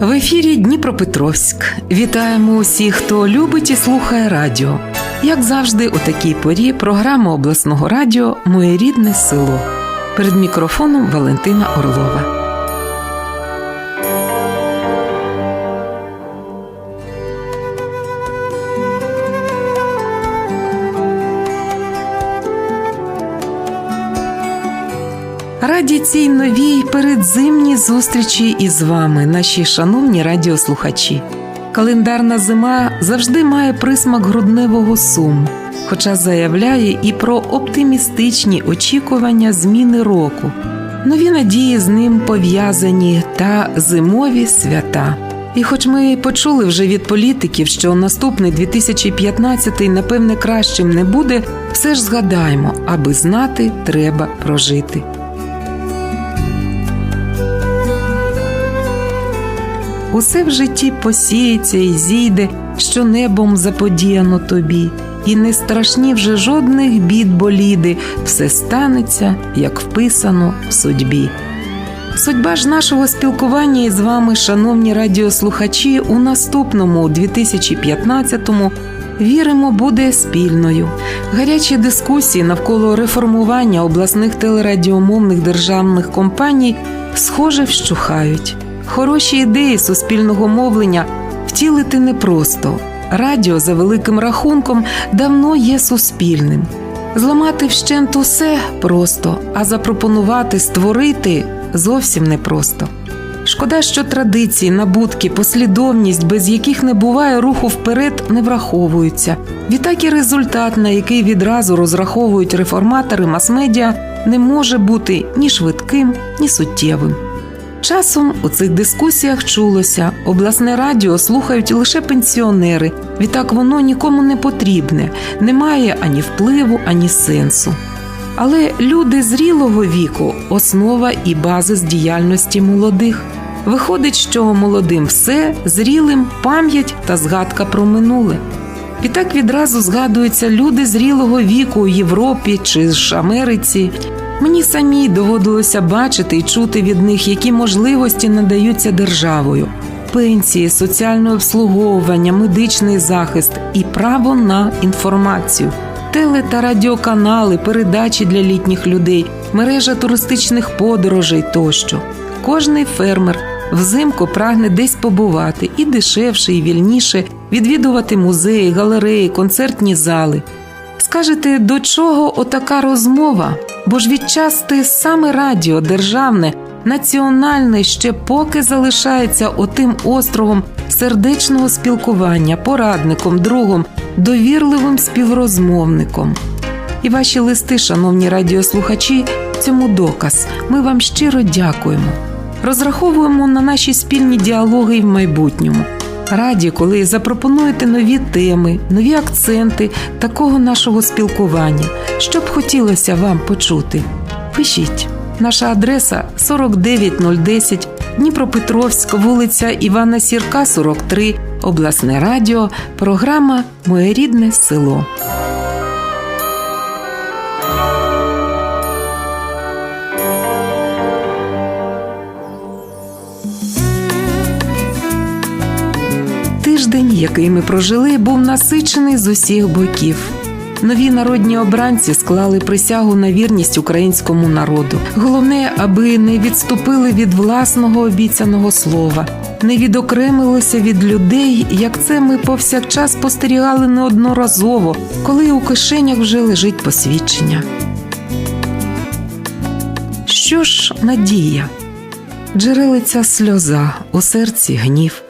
В ефірі Дніпропетровськ. Вітаємо усіх, хто любить і слухає радіо. Як завжди, у такій порі програма обласного радіо Моє рідне село. Перед мікрофоном Валентина Орлова. Раді цій новій передзимній зустрічі із вами, наші шановні радіослухачі. Календарна зима завжди має присмак грудневого суму, хоча заявляє і про оптимістичні очікування зміни року, нові надії з ним пов'язані та зимові свята. І, хоч ми почули вже від політиків, що наступний 2015 напевне кращим не буде, все ж згадаємо, аби знати, треба прожити. Усе в житті посіється і зійде, що небом заподіяно тобі, і не страшні вже жодних бід боліди, все станеться, як вписано в судьбі. Судьба ж нашого спілкування із вами, шановні радіослухачі, у наступному 2015-му, віримо, буде спільною. Гарячі дискусії навколо реформування обласних телерадіомовних державних компаній схоже вщухають. Хороші ідеї суспільного мовлення втілити непросто. Радіо за великим рахунком давно є суспільним. Зламати вщент усе просто, а запропонувати створити зовсім непросто. Шкода, що традиції, набутки, послідовність, без яких не буває руху вперед, не враховуються. Відтак і результат, на який відразу розраховують реформатори мас-медіа, не може бути ні швидким, ні суттєвим. Часом у цих дискусіях чулося, обласне радіо слухають лише пенсіонери, відтак воно нікому не потрібне, не має ані впливу, ані сенсу. Але люди зрілого віку основа і базис діяльності молодих. Виходить, що молодим все, зрілим пам'ять та згадка про минуле. Відтак відразу згадуються люди зрілого віку у Європі чи ж Америці. Мені самій доводилося бачити і чути від них, які можливості надаються державою: пенсії, соціальне обслуговування, медичний захист і право на інформацію, теле та радіоканали, передачі для літніх людей, мережа туристичних подорожей тощо. Кожний фермер взимку прагне десь побувати і дешевше, і вільніше відвідувати музеї, галереї, концертні зали. Скажете, до чого отака розмова? Бо ж відчасти саме радіо державне, національне ще поки залишається отим островом сердечного спілкування, порадником, другом, довірливим співрозмовником. І ваші листи, шановні радіослухачі, цьому доказ. Ми вам щиро дякуємо. Розраховуємо на наші спільні діалоги і в майбутньому. Раді, коли запропонуєте нові теми, нові акценти такого нашого спілкування, що б хотілося вам почути. Пишіть. Наша адреса 49010 Дніпропетровськ, вулиця Івана Сірка, 43, обласне радіо, програма Моє рідне село. Який ми прожили, був насичений з усіх боків. Нові народні обранці склали присягу на вірність українському народу. Головне, аби не відступили від власного обіцяного слова, не відокремилися від людей, як це ми повсякчас спостерігали неодноразово, коли у кишенях вже лежить посвідчення. Що ж надія? Джерелиця сльоза, у серці гнів.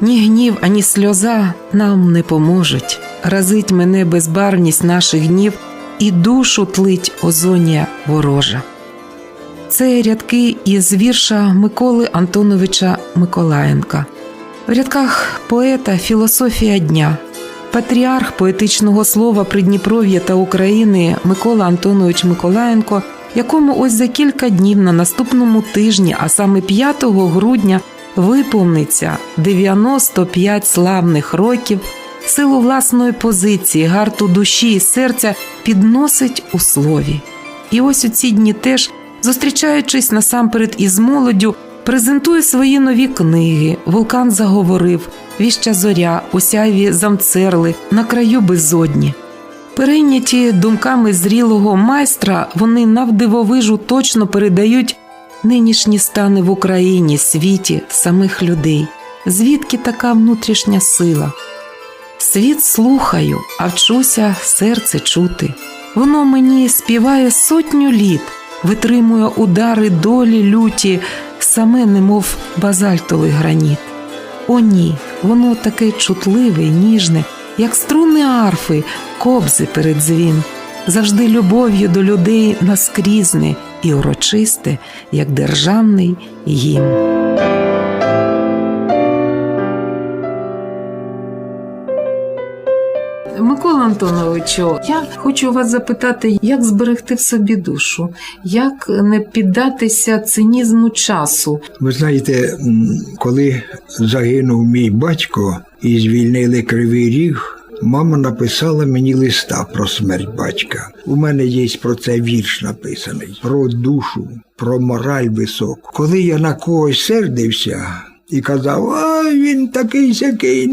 Ні гнів, ані сльоза нам не поможуть. Разить мене безбарвність наших днів і душу тлить озонія ворожа. Це рядки із вірша Миколи Антоновича Миколаєнка. В рядках поета Філософія дня, патріарх поетичного слова Придніпров'я та України Микола Антонович Миколаєнко, якому ось за кілька днів на наступному тижні, а саме 5 грудня виповниться 95 славних років, силу власної позиції, гарту душі і серця підносить у слові. І ось у ці дні теж, зустрічаючись насамперед із молоддю, презентує свої нові книги. Вулкан заговорив, віща зоря, у сяйві замцерли на краю безодні. Перейняті думками зрілого майстра, вони навдивовижу точно передають нинішні стани в Україні, світі, самих людей. Звідки така внутрішня сила? Світ слухаю, а вчуся серце чути. Воно мені співає сотню літ, витримує удари долі люті, саме немов базальтовий граніт. О, ні, воно таке чутливе, й ніжне, як струни арфи, кобзи перед дзвін, завжди любов'ю до людей наскрізне і урочисте, як державний гімн. Микола Антоновичу, я хочу вас запитати, як зберегти в собі душу, як не піддатися цинізму часу. Ви знаєте, коли загинув мій батько і звільнили Кривий Ріг, мама написала мені листа про смерть батька. У мене є про це вірш написаний, про душу, про мораль високу. Коли я на когось сердився і казав, а він такий сякий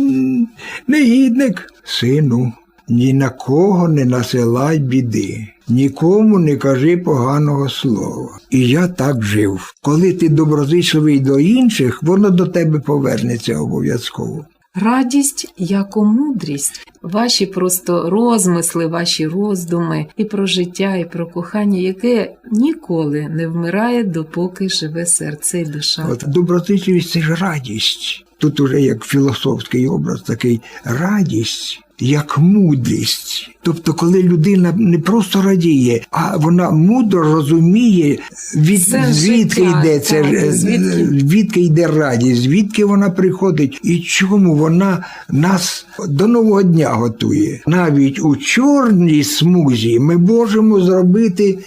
негідник, сину. Ні на кого не насилай біди, нікому не кажи поганого слова. І я так жив. Коли ти доброзичливий до інших, воно до тебе повернеться обов'язково. Радість як мудрість, ваші просто розмисли, ваші роздуми і про життя, і про кохання, яке ніколи не вмирає, допоки живе серце і душа. От доброзичливість це ж радість. Тут уже як філософський образ такий радість. Як мудрість. Тобто, коли людина не просто радіє, а вона мудро розуміє, від, звідки життя, йде це, е, звідки? звідки йде радість, звідки вона приходить і чому вона нас до нового дня готує. Навіть у чорній смузі ми можемо зробити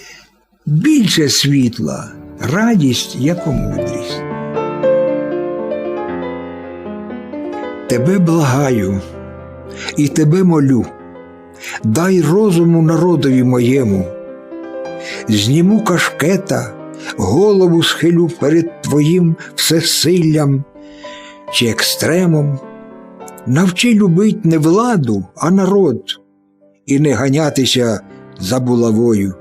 більше світла, радість як мудрість. Тебе благаю і тебе молю, дай розуму народові моєму, зніму кашкета, голову схилю перед твоїм всесиллям чи екстремом, навчи любить не владу, а народ, і не ганятися за булавою.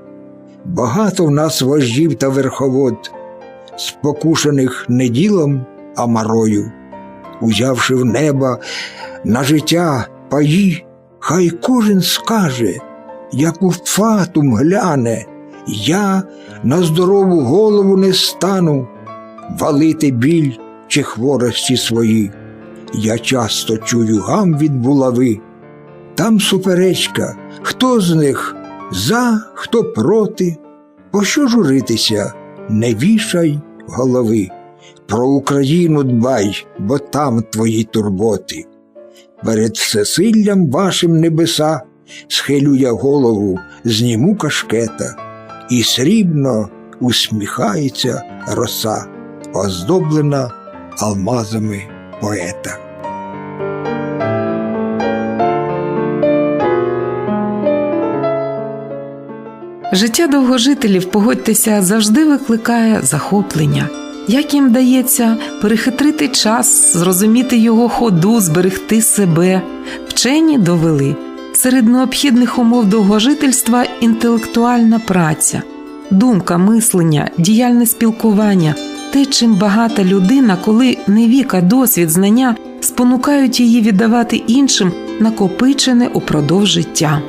Багато в нас вождів та верховод, спокушених не ділом, а марою, узявши в неба на життя паї, хай кожен скаже, як у фатум гляне, я на здорову голову не стану, валити біль чи хворості свої. Я часто чую гам від булави, там суперечка, хто з них за, хто проти, пощо журитися, не вішай голови. Про Україну дбай, бо там твої турботи. Перед всесиллям вашим небеса схилю я голову, зніму кашкета, і срібно усміхається роса, оздоблена алмазами поета. Життя довгожителів, погодьтеся, завжди викликає захоплення. Як їм дається перехитрити час, зрозуміти його ходу, зберегти себе. Вчені довели серед необхідних умов довгожительства інтелектуальна праця, думка, мислення, діяльне спілкування, те, чим багата людина, коли не вік, а досвід, знання спонукають її віддавати іншим накопичене упродовж життя.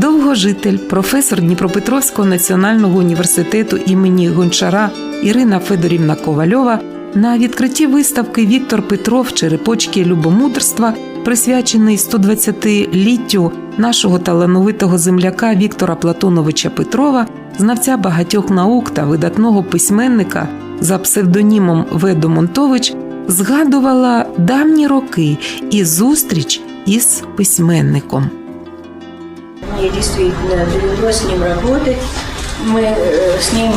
Довгожитель, професор Дніпропетровського національного університету імені Гончара Ірина Федорівна Ковальова на відкритті виставки Віктор Петров Черепочки любомудрства, присвячений 120-літтю нашого талановитого земляка Віктора Платоновича Петрова, знавця багатьох наук та видатного письменника за псевдонімом Ведо Монтович, згадувала давні роки і зустріч із письменником. Мне действительно довелось с ним работать. Мы э, с ним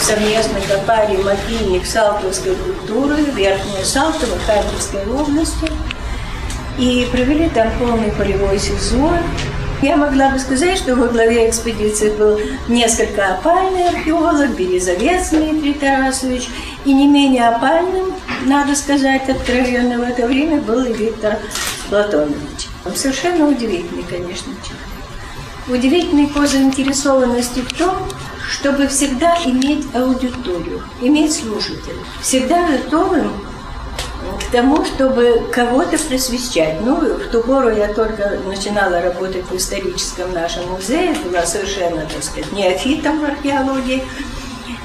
совместно копали могильник Салтовской культуры, Верхняя Салтова, Харьковской области. И провели там полный полевой сезон. Я могла бы сказать, что во главе экспедиции был несколько опальный археолог, Березовец Дмитрий Тарасович, и не менее опальным, надо сказать откровенно, в это время был и Виктор Платонович. Он совершенно удивительный, конечно, человек. Удивительный по заинтересованности в том, чтобы всегда иметь аудиторию, иметь слушателя, всегда готовым к тому, чтобы кого-то просвещать. Ну, в ту пору я только начинала работать в историческом нашем музее, была совершенно, так сказать, неофитом в археологии.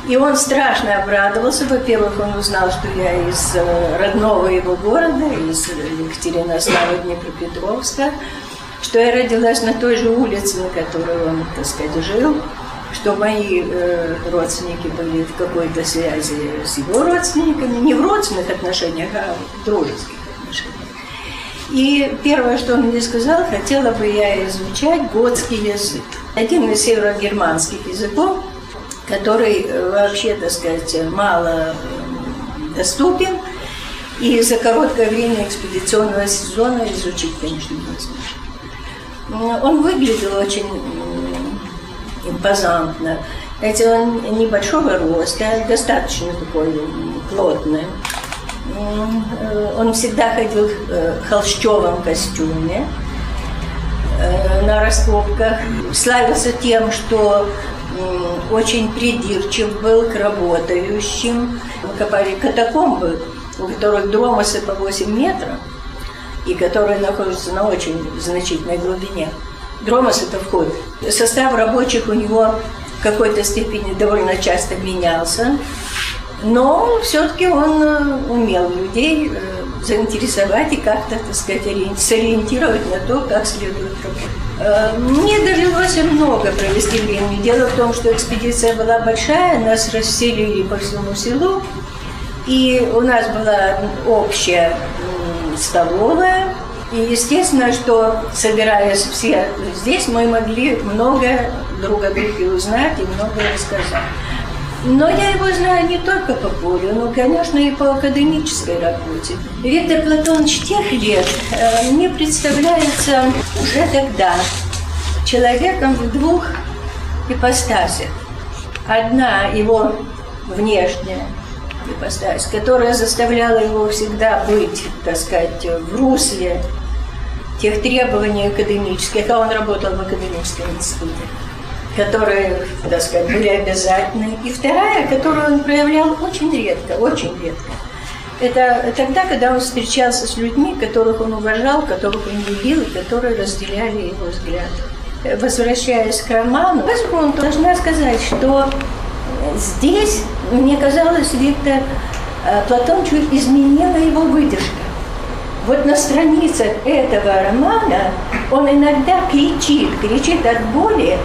И он страшно обрадовался. Во-первых, он узнал, что я из э, родного его города, из Екатеринослава Днепропетровска, что я родилась на той же улице, на которой он, так сказать, жил, что мои э, родственники были в какой-то связи с его родственниками, не в родственных отношениях, а в дружеских отношениях. И первое, что он мне сказал, хотела бы я изучать готский язык. Один из северогерманских языков, который э, вообще, так сказать, мало э, доступен, и за короткое время экспедиционного сезона изучить, конечно, невозможно. Он выглядел очень импозантно. Знаете, он небольшого роста, достаточно такой плотный. Э, Он всегда ходил в холщовом костюме э, на раскопках. Славился тем, что очень придирчив был к работающим. Мы копали катакомбы, у которых дромосы по 8 метров, и которые находятся на очень значительной глубине. Дромос это вход. Состав рабочих у него в какой-то степени довольно часто менялся, но все-таки он э, умел людей э, заинтересовать и как-то, так сказать, сориентировать на то, как следует работать. Э, Мне довелось много провести времени. Дело в том, что экспедиция была большая, нас расселили по всему селу, и у нас была общая столовая, и естественно, что собираясь все здесь, мы могли много друг о друге узнать и много рассказать. Но я его знаю не только по полю, но, конечно, и по академической работе. Виктор Платонович тех лет э, мне представляется уже тогда человеком в двух ипостасях. Одна его внешняя ипостась, которая заставляла его всегда быть, так сказать, в русле тех требований академических, а он работал в академическом институте, которые, так сказать, были обязательны. И вторая, которую он проявлял очень редко, очень редко. Это тогда, когда он встречался с людьми, которых он уважал, которых он любил и которые разделяли его взгляд. Возвращаясь к роману, он должна сказать, что здесь, мне казалось, Виктор э, Платоновичу изменила его выдержка. Вот на страницах этого романа он иногда кричит, кричит от боли,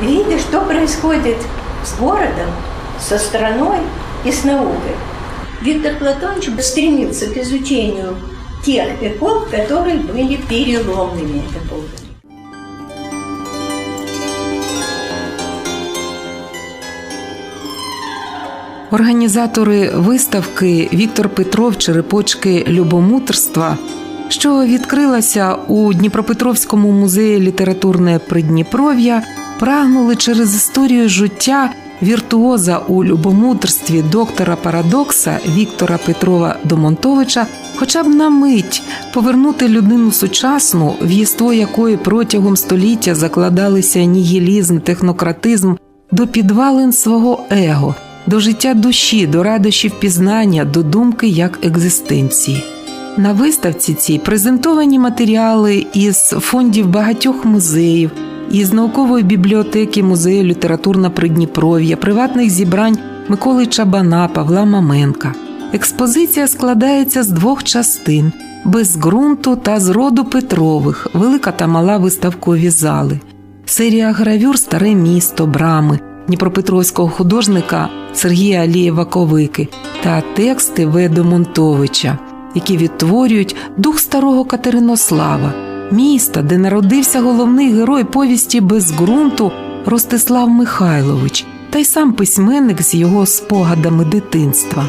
видя, что происходит с городом, со страной и с наукой. Виктор Платонович стремился к изучению тех эпох, которые были переломными эпохами. Організатори виставки Віктор Петров Черепочки любомутрства, що відкрилася у Дніпропетровському музеї літературне Придніпров'я, прагнули через історію життя віртуоза у любомудрстві доктора Парадокса Віктора Петрова Домонтовича, хоча б на мить повернути людину сучасну, в якої протягом століття закладалися нігілізм, технократизм до підвалин свого его до життя душі, до радощів пізнання, до думки як екзистенції. На виставці цій презентовані матеріали із фондів багатьох музеїв, із наукової бібліотеки музею літературна Придніпров'я, приватних зібрань Миколи Чабана, Павла Маменка. Експозиція складається з двох частин без ґрунту та з роду Петрових, велика та мала виставкові зали. Серія гравюр Старе місто, брами. Дніпропетровського художника Сергія Алієва Ковики та тексти Ведо Монтовича, які відтворюють дух старого Катеринослава, міста, де народився головний герой повісті без ґрунту Ростислав Михайлович, та й сам письменник з його спогадами дитинства.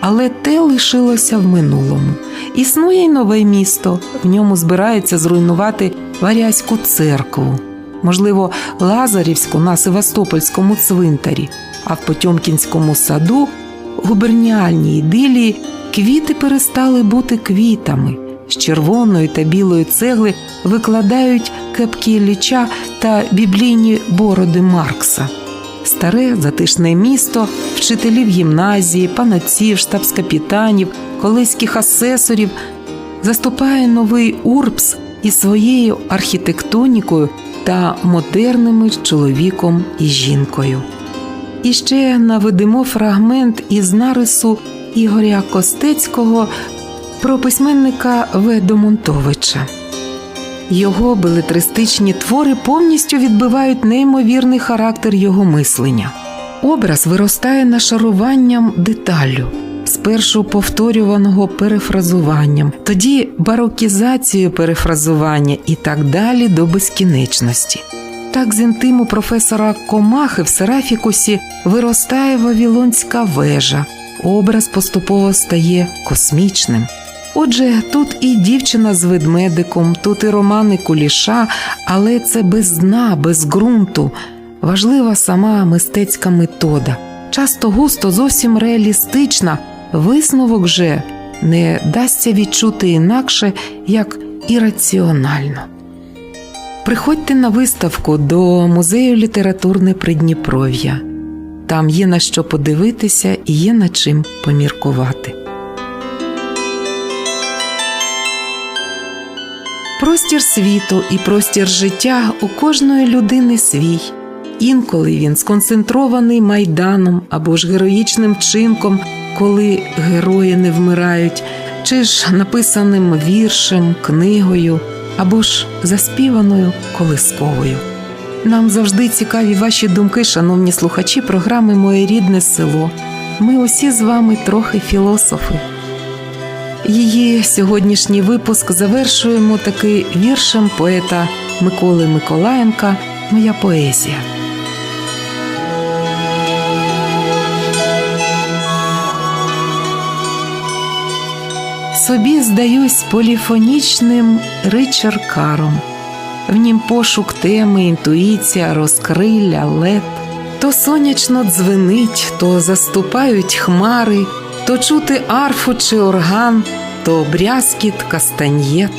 але те лишилося в минулому. Існує й нове місто, в ньому збираються зруйнувати Варязьку церкву, можливо, Лазарівську на Севастопольському цвинтарі, а в Потьомкінському саду, губерніальній ідилії, квіти перестали бути квітами. З червоної та білої цегли викладають кепки Ілліча та біблійні бороди Маркса. Старе затишне місто, вчителів гімназії, панаців, штабс-капітанів, колеських асесорів заступає новий Урбс із своєю архітектонікою та модерними чоловіком і жінкою. І ще наведемо фрагмент із нарису Ігоря Костецького про письменника Ведо Монтовича. Його белетристичні твори повністю відбивають неймовірний характер його мислення. Образ виростає нашаруванням деталлю, спершу повторюваного перефразуванням, тоді барокізацією перефразування і так далі до безкінечності. Так з інтиму професора Комахи в Серафікусі виростає Вавілонська вежа, образ поступово стає космічним. Отже, тут і дівчина з ведмедиком, тут і романи куліша, але це без дна, без ґрунту. Важлива сама мистецька метода. Часто густо зовсім реалістична, висновок же не дасться відчути інакше, як ірраціонально. Приходьте на виставку до музею літературне Придніпров'я. Там є на що подивитися і є над чим поміркувати. Простір світу і простір життя у кожної людини свій. Інколи він сконцентрований майданом або ж героїчним чинком, коли герої не вмирають, чи ж написаним віршем, книгою або ж заспіваною колисковою. Нам завжди цікаві ваші думки, шановні слухачі програми Моє рідне село. Ми усі з вами трохи філософи. Її сьогоднішній випуск завершуємо таки віршем поета Миколи Миколаєнка Моя поезія. Собі здаюсь поліфонічним ричаркаром. В нім пошук теми, інтуїція, розкрилля, лед. То сонячно дзвенить, то заступають хмари, то чути арфу чи орган, то брязкіт кастаньєт.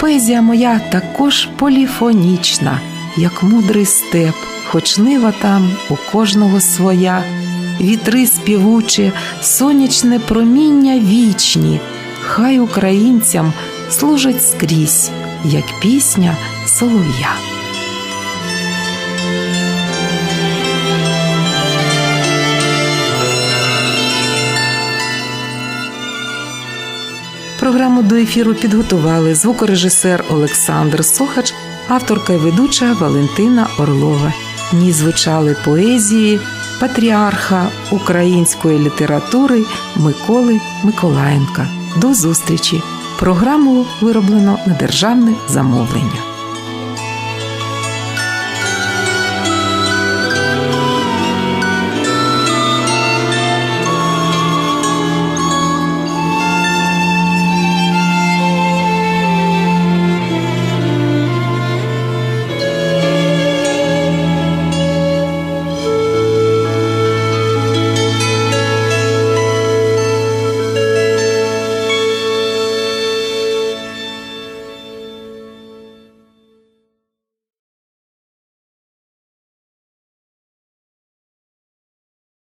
Поезія моя також поліфонічна, як мудрий степ, хоч нива там у кожного своя, вітри співучі, сонячне проміння вічні, хай українцям служать скрізь, як пісня солов'я. Програму до ефіру підготували звукорежисер Олександр Сохач, авторка і ведуча Валентина Орлова. В ній звучали поезії патріарха української літератури Миколи Миколаєнка. До зустрічі! Програму вироблено на державне замовлення.